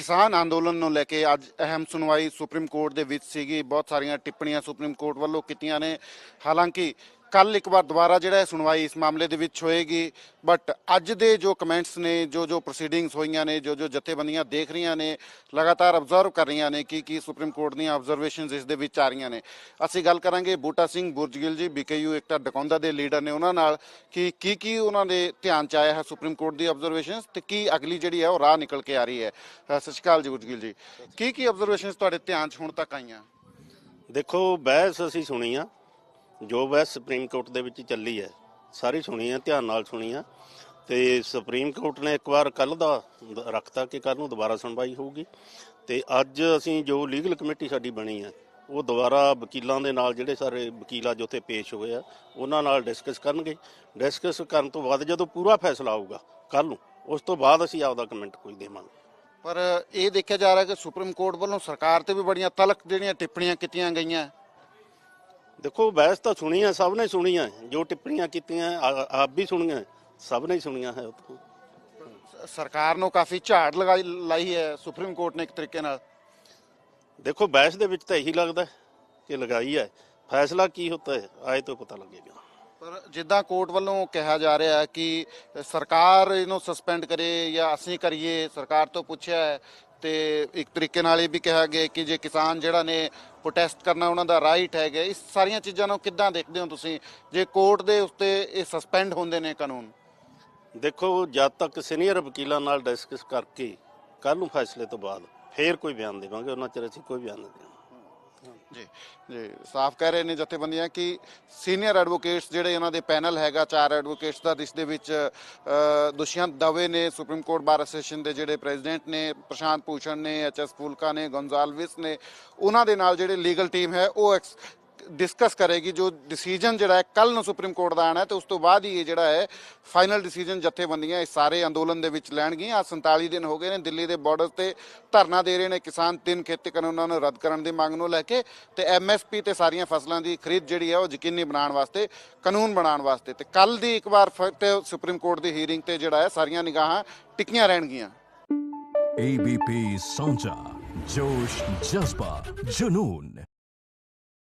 ਕਿਸਾਨ ਅੰਦੋਲਨ ਨੂੰ ਲੈ ਕੇ ਅੱਜ ਅਹਿਮ ਸੁਣਵਾਈ ਸੁਪਰੀਮ ਕੋਰਟ ਦੇ ਵਿੱਚ ਸੀਗੀ। ਬਹੁਤ ਸਾਰੀਆਂ ਟਿੱਪਣੀਆਂ ਸੁਪਰੀਮ ਕੋਰਟ ਵੱਲੋਂ ਕੀਤੀਆਂ ਨੇ। ਹਾਲਾਂਕਿ ਕੱਲ ਇੱਕ ਵਾਰ ਦੁਬਾਰਾ ਜਿਹੜਾ ਹੈ ਸੁਣਵਾਈ ਇਸ ਮਾਮਲੇ ਦੇ ਵਿੱਚ ਹੋਏਗੀ। ਬਟ ਅੱਜ ਦੇ ਜੋ ਕਮੈਂਟਸ ਨੇ, ਜੋ ਜੋ ਪ੍ਰੋਸੀਡਿੰਗਸ ਹੋਈਆਂ ਨੇ, ਜੋ ਜੋ ਜਥੇਬੰਦੀਆਂ ਦੇਖ ਰਹੀਆਂ ਨੇ, ਲਗਾਤਾਰ ਅਬਜ਼ਰਵ ਕਰ ਰਹੀਆਂ ਨੇ, ਕਿ ਕੀ ਸੁਪਰੀਮ ਕੋਰਟ ਦੀਆਂ ਆਬਜ਼ਰਵੇਸ਼ਨਸ ਇਸ ਦੇ ਵਿੱਚ ਆ ਰਹੀਆਂ ਨੇ। ਅਸੀਂ ਗੱਲ ਕਰਾਂਗੇ ਬੂਟਾ ਸਿੰਘ ਬੁਰਜਗਿਲ ਜੀ ਬੀਕੇਯੂ ਇੱਕ ਤਾਂ ਡਕੌਂਦਾ ਦੇ ਲੀਡਰ ਨੇ ਉਹਨਾਂ ਨਾਲ, ਕਿ ਕੀ ਕੀ ਉਹਨਾਂ ਦੇ ਧਿਆਨ ਚ ਆਇਆ ਹੈ ਸੁਪਰੀਮ ਕੋਰਟ ਦੀ ਆਬਜ਼ਰਵੇਸ਼ਨਸ ਤੇ ਕੀ ਅਗਲੀ ਜਿਹੜੀ ਹੈ ਉਹ ਰਾਹ ਨਿਕਲ ਕੇ ਆ ਰਹੀ ਹੈ। ਸਤਿ ਸ਼੍ਰੀ ਅਕਾਲ ਜੀ ਬੁਰਜਗਿਲ ਜੀ। ਕੀ ਕੀ ਆਬਜ਼ਰਵੇਸ਼ਨਸ ਤੁਹਾਡੇ ਧਿਆਨ ਚ ਹੁਣ ਤੱਕ ਆਈਆਂ? ਦੇਖੋ, ਬਹਿਸ ਅਸੀਂ ਸੁਣੀ ਆ। ਜੋ ਬਹਿਸ ਸੁਪਰੀਮ ਕੋਰਟ ਦੇ ਵਿੱਚ ਚੱਲੀ ਹੈ, ਸਾਰੀ ਸੁਣੀ ਹੈ, ਧਿਆਨ ਨਾਲ ਸੁਣੀ ਹੈ। ਤੇ ਸੁਪਰੀਮ ਕੋਰਟ ਨੇ ਇੱਕ ਵਾਰ ਕੱਲ ਦਾ ਰੱਖਤਾ ਕਿ ਕੱਲ ਨੂੰ ਦੁਬਾਰਾ ਸੁਣਵਾਈ ਹੋਊਗੀ। ਤੇ ਅੱਜ ਅਸੀਂ ਜੋ ਲੀਗਲ ਕਮੇਟੀ ਸਾਡੀ ਬਣੀ ਹੈ, ਉਹ ਦੁਬਾਰਾ ਵਕੀਲਾਂ ਦੇ ਨਾਲ ਜਿਹੜੇ ਸਾਰੇ ਵਕੀਲ ਅੱਜ ਉੱਥੇ ਪੇਸ਼ ਹੋਏ ਆ, ਉਹਨਾਂ ਨਾਲ ਡਿਸਕਸ ਕਰਨਗੇ। ਡਿਸਕਸ ਕਰਨ ਤੋਂ ਬਾਅਦ ਜਦੋਂ ਪੂਰਾ ਫੈਸਲਾ ਆਊਗਾ ਕੱਲ ਨੂੰ, ਉਸ ਤੋਂ ਬਾਅਦ ਅਸੀਂ ਆਪਦਾ ਕਮੈਂਟ ਕੋਈ ਦੇਵਾਂਗੇ। ਪਰ ਇਹ ਦੇਖਿਆ ਜਾ ਰਿਹਾ ਕਿ ਸੁਪਰੀਮ ਕੋਰਟ ਵੱਲੋਂ ਸਰਕਾਰ ਤੇ ਵੀ ਬੜੀਆਂ ਤਲਕ ਜਿਹੜੀਆਂ ਟਿੱਪਣੀਆਂ ਕੀਤੀਆਂ ਗਈਆਂ। ਦੇਖੋ ਬਹਿਸ ਤਾਂ ਸੁਣੀ ਆ ਸਭ ਨੇ ਸੁਣੀ ਆ ਜੋ ਟਿੱਪਣੀਆਂ ਕੀਤੀਆਂ ਆ- ਆਪ ਵੀ ਸੁਣੀਆਂ ਸਭ ਨੇ ਹੀ ਸੁਣੀਆਂ ਹੈ ਉਹ ਤੋਂ ਸਰਕਾਰ ਨੂੰ ਕਾਫੀ ਝਾੜ ਲਗਾਈ ਲਾਈ ਹੈ ਸੁਪਰੀਮ ਕੋਰਟ ਨੇ ਇੱਕ ਤਰੀਕੇ ਨਾਲ। ਦੇਖੋ ਬਹਿਸ ਦੇ ਵਿੱਚ ਤਾਂ ਇਹੀ ਲੱਗਦਾ ਹੈ ਕਿ ਲਗਾਈ ਹੈ। ਫੈਸਲਾ ਕੀ ਹੁੰਦਾ ਹੈ ਆਏ ਤੋਂ ਪਤਾ ਲੱਗੇਗਾ। ਪਰ ਜਿੱਦਾਂ ਕੋਰਟ ਵੱਲੋਂ ਕਿਹਾ ਜਾ ਰਿਹਾ ਹੈ ਕਿ ਸਰਕਾਰ ਇਹਨੂੰ ਸਸਪੈਂਡ ਕਰੇ ਜਾਂ ਅਸੀਂ ਕਰੀਏ ਸਰਕਾਰ ਤੋਂ ਪੁੱਛਿਆ ਹੈ ਤੇ ਇੱਕ ਤਰੀਕੇ ਨਾਲ ਇਹ ਵੀ ਕਿਹਾ ਗਿਆ ਕਿ ਜੇ ਕਿਸਾਨ ਜਿਹੜਾ ਨੇ ਪ੍ਰੋਟੈਸਟ ਕਰਨਾ ਉਹਨਾਂ ਦਾ ਰਾਈਟ ਹੈਗਾ ਇਸ ਸਾਰੀਆਂ ਚੀਜ਼ਾਂ ਨੂੰ ਕਿੱਦਾਂ ਦੇਖਦੇ ਹੋ ਤੁਸੀਂ? ਜੇ ਕੋਰਟ ਦੇ ਉੱਤੇ ਇਹ ਸਸਪੈਂਡ ਹੁੰਦੇ ਨੇ ਕਾਨੂੰਨ? ਦੇਖੋ, ਜਦ ਤੱਕ ਸੀਨੀਅਰ ਵਕੀਲਾਂ ਨਾਲ ਡਿਸਕਸ ਕਰਕੇ ਕੱਲ ਨੂੰ ਫੈਸਲੇ ਤੋਂ ਬਾਅਦ ਫੇਰ ਕੋਈ ਬਿਆਨ ਦੇਵਾਂਗੇ, ਉਹਨਾਂ ਚਿਰ ਅਸੀਂ ਕੋਈ ਬਿਆਨ ਨਹੀਂ ਦੇਵਾਂਗੇ। ਜੀ ਜੀ। ਸਾਫ਼ ਕਹਿ ਰਹੇ ਨੇ ਜਥੇਬੰਦੀਆਂ ਕਿ ਸੀਨੀਅਰ ਐਡਵੋਕੇਟਸ ਜਿਹੜੇ ਇਹਨਾਂ ਦੇ ਪੈਨਲ ਹੈਗਾ, ਚਾਰ ਐਡਵੋਕੇਟਸ ਦਾ, ਜਿਸ ਦੇ ਵਿੱਚ ਦੁਸ਼ਯੰਤ ਦਵੇ ਨੇ ਸੁਪਰੀਮ ਕੋਰਟ ਬਾਰ ਐਸੋਸੀਏਸ਼ਨ ਦੇ ਜਿਹੜੇ ਪ੍ਰੈਜ਼ੀਡੈਂਟ ਨੇ, ਪ੍ਰਸ਼ਾਂਤ ਭੂਸ਼ਣ ਨੇ ਐਚਐਸ ਫੂਲਕਾ ਨੇ ਗੋਂਜ਼ਾਲਵਿਸ ਨੇ, ਉਹਨਾਂ ਦੇ ਨਾਲ ਜਿਹੜੇ ਲੀਗਲ ਟੀਮ ਹੈ, ਉਹ ਐਕਸ- ਡਿਸਕਸ ਕਰੇਗੀ, ਜੋ ਡਿਸੀਜਨ ਜਿਹੜਾ ਹੈ ਕੱਲ ਨੂੰ ਸੁਪਰੀਮ ਕੋਰਟ ਦਾ ਆਣਾ ਤੇ ਉਸ ਤੋਂ ਬਾਅਦ ਹੀ ਇਹ ਜਿਹੜਾ ਹੈ ਫਾਈਨਲ ਡਿਸੀਜਨ ਜਥੇਬੰਦੀਆਂ ਇਹ ਸਾਰੇ ਅੰਦੋਲਨ ਦੇ ਵਿੱਚ ਲੈਣਗੀਆਂ। ਆ 47 ਦਿਨ ਹੋ ਗਏ ਨੇ, ਦਿੱਲੀ ਦੇ ਬਾਰਡਰ ਤੇ ਧਰਨਾ ਦੇ ਰਹੇ ਨੇ ਕਿਸਾਨ ਤਿੰਨ ਖੇਤੀ ਕਾਨੂੰਨਾਂ ਨੂੰ ਰੱਦ ਕਰਨ ਦੀ ਮੰਗ ਨੂੰ ਲੈ ਕੇ ਤੇ ਐਮਐਸਪੀ ਤੇ ਸਾਰੀਆਂ ਫਸਲਾਂ ਦੀ ਖਰੀਦ ਜਿਹੜੀ ਹੈ ਉਹ ਯਕੀਨੀ ਬਣਾਉਣ ਵਾਸਤੇ, ਕਾਨੂੰਨ ਬਣਾਉਣ ਵਾਸਤੇ ਤੇ ਕੱਲ ਦੀ ਇੱਕ ਵਾਰ ਫਿਰ ਤੇ ਸੁਪਰੀਮ ਕੋਰਟ ਦੀ ਹੀਅਰਿੰਗ ਤੇ ਜਿਹੜਾ ਹੈ ਸਾਰੀਆਂ ਨਿਗਾਹਾਂ ਟਿੱਕੀਆਂ ਰਹਿਣਗੀਆਂ। ABP ਸੌਂਚਾ, ਜੋਸ਼, ਜਜ਼ਬਾ, ਜਨੂਨ।